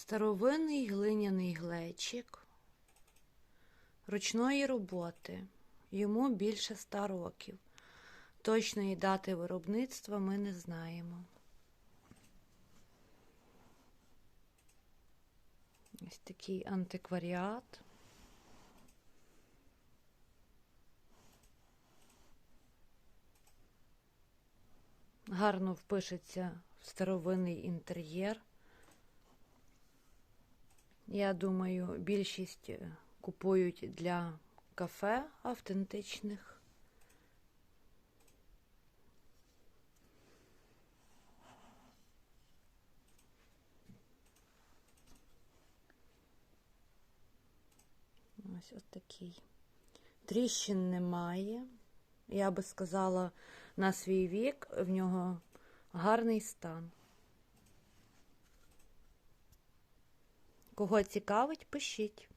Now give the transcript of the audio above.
Старовинний глиняний глечик ручної роботи. Йому більше ста років. Точної дати виробництва ми не знаємо. Ось такий антикваріат. Гарно впишеться в старовинний інтер'єр. Я думаю, більшість е, купують для кафе автентичних. Ось от такий. Тріщин немає. Я би сказала, на свій вік в нього гарний стан. Кого цікавить, пишіть.